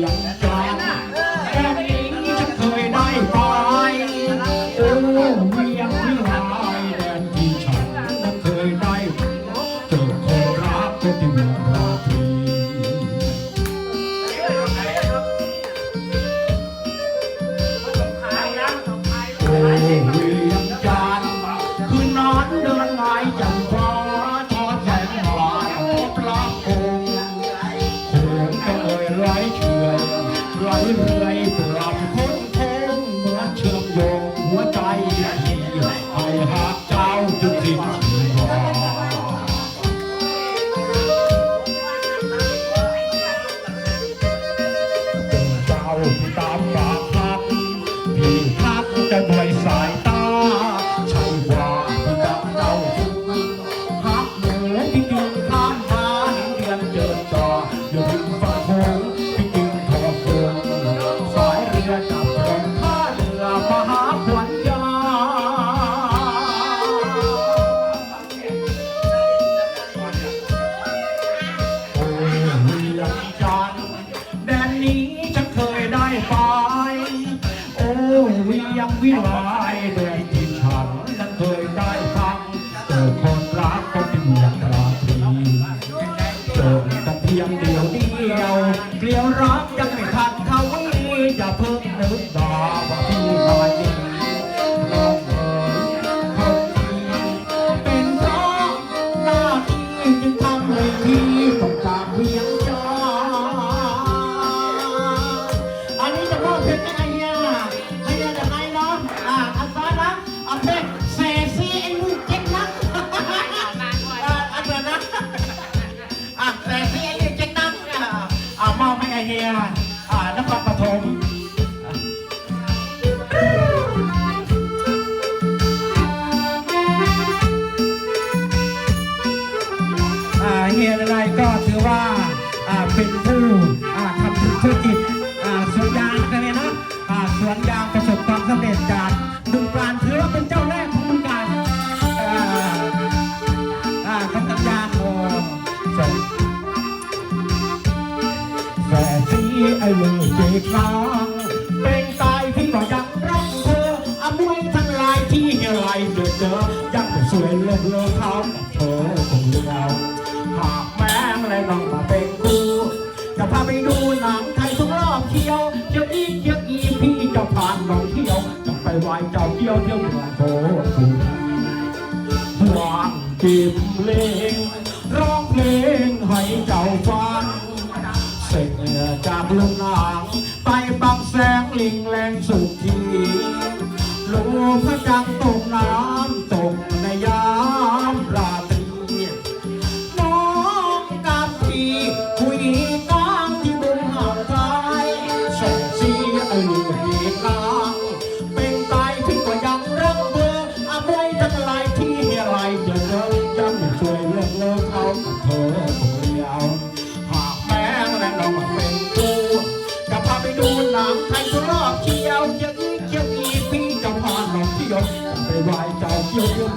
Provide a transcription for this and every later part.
Yeah. People เรียวรัก ว่าเป็นผู้ทำธุรกิจสวนยางกันเลยนะสวนยางประสบความสำเร็จจากดุงการถือว่าเป็นเจ้าแรกของบึงการคำลัญยาขโอสองแองสีไอ้ลูกเจ๊บร้างเป็นตายที่ก่อยังรักเธออมวยทั้งลายที่เหี้ยไรเดือดเจอยังสวยเลิศเลอครับเธอคงเลือกหาก และน้องมาเป็นครูจะพาไปดูหนังไทยทุกรอบเที่ยวเที่ยวอีเที่ยวอีพี่จะพาน้องเที่ยวจะไปไหว้เจ้าเที่ยวเที่ยวเมืองโคสุวางจิบเลงร้องเพลงให้เจ้าฟังเสกจากลุงนังไปบังแสงลิงแรงสุขีลูกพระจันตกน้ำตกในยา Thank you.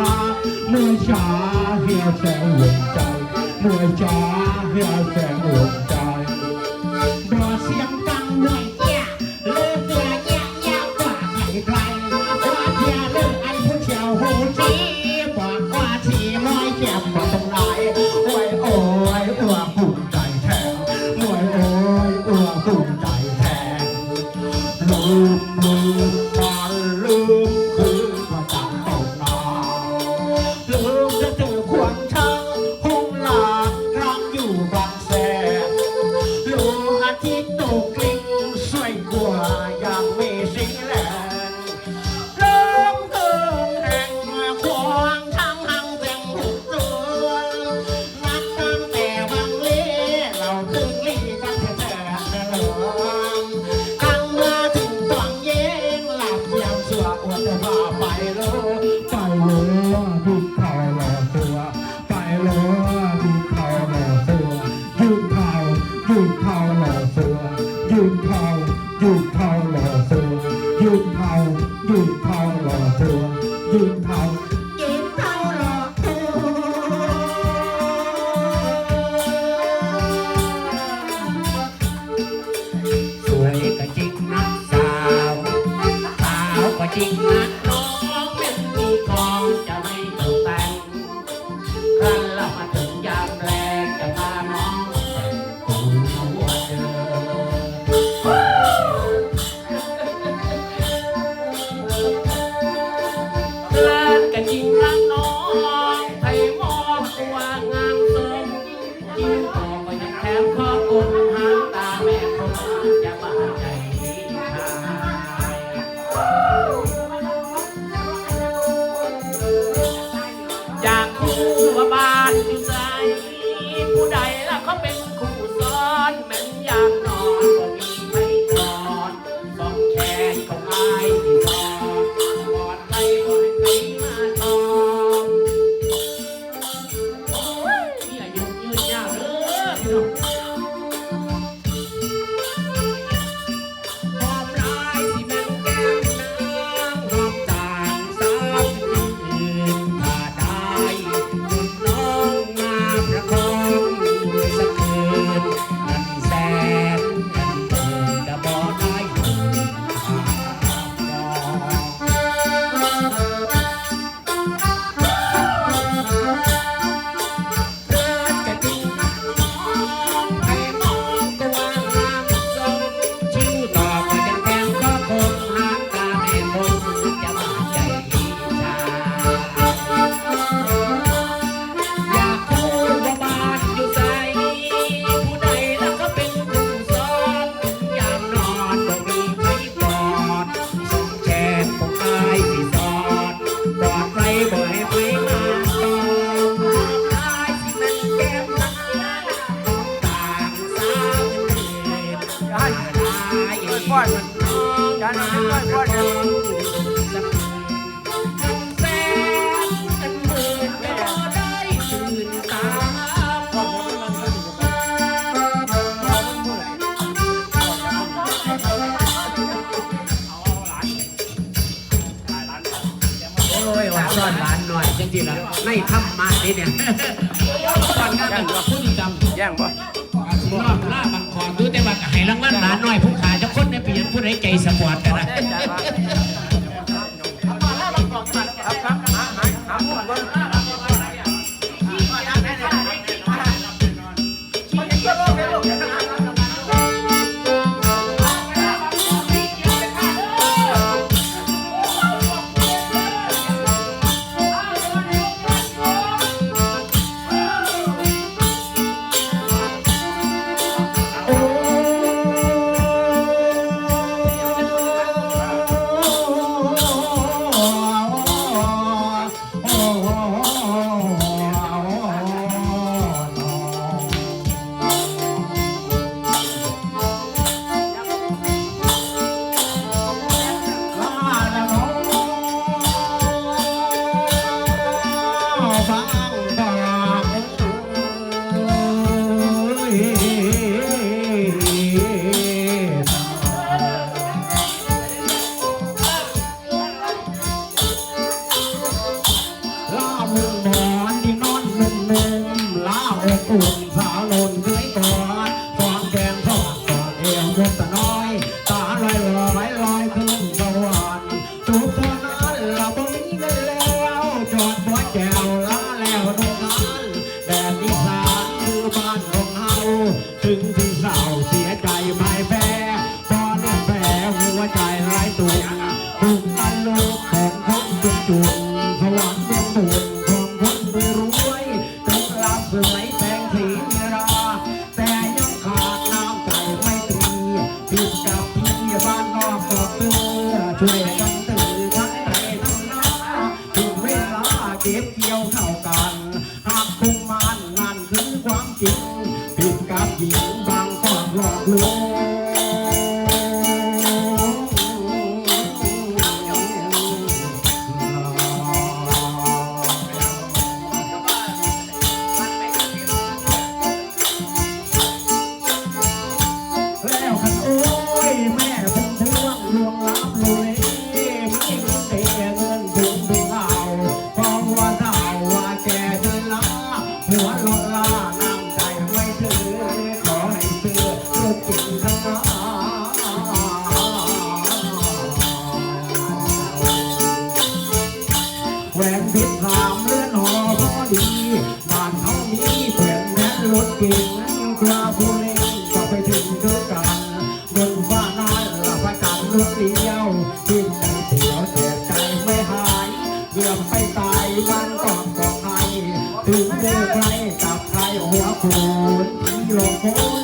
ราเมื่อช้าเหี่ยแสงหัวใจเมื่อช้าเหี่ยแสงหัวใจ สิล่ะในธรรมะนี่เนี่ยก่อนหน้าเป็นพฤติกรรมย่างปะรอบล่าบังคอดูแต่ว่าให้รางวัลหลานน้อยผู้ขาจะคนในเปลี่ยนผู้ใดใจสปอร์ตกันนะ เก็บเกี่ยวเข่ากา ถึงเจอใครจับใครหัวโขนที่หลงโขน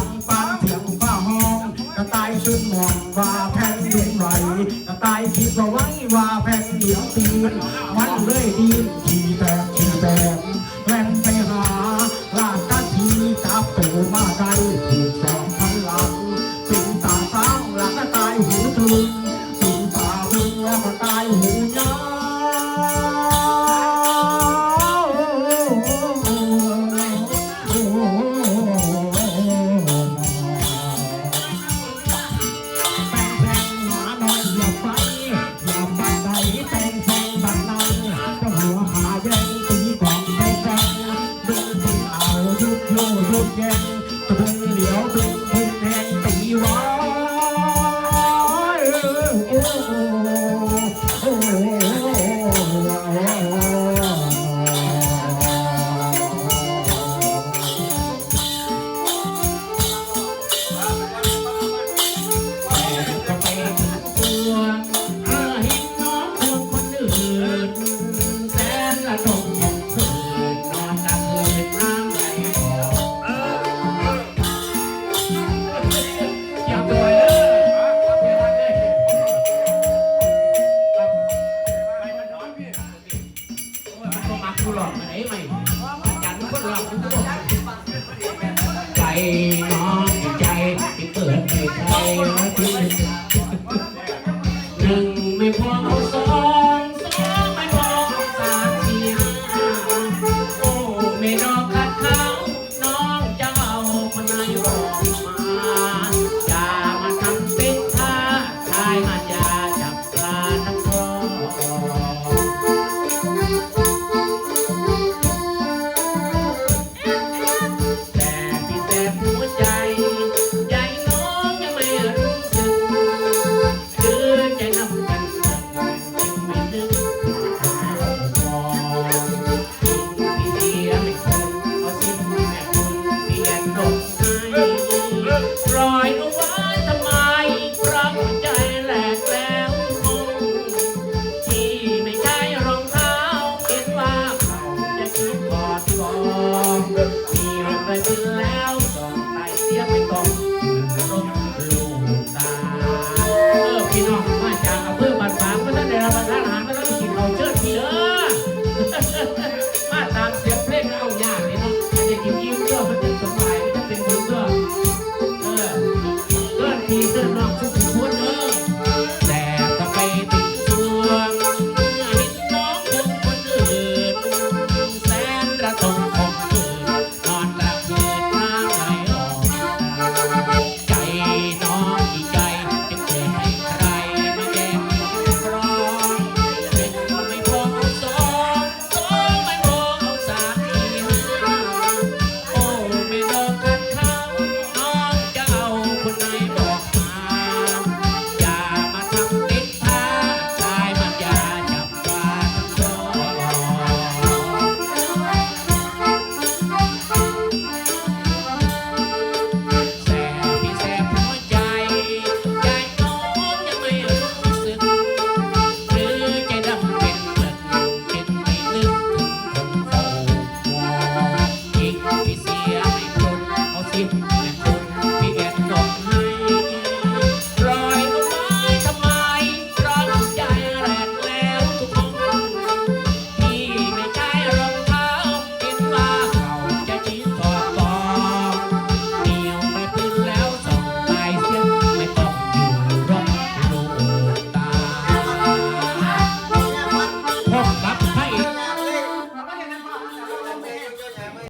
ดังฟ้าเสียงฟ้าห้อง กระต่ายชุนมองว่าแผ่นดินไหวกระต่ายคิดว่าไว้ว่าแผ่นเดียวตีนมันเลยดีที่แต่ นึ่งไม่พอเอาสอง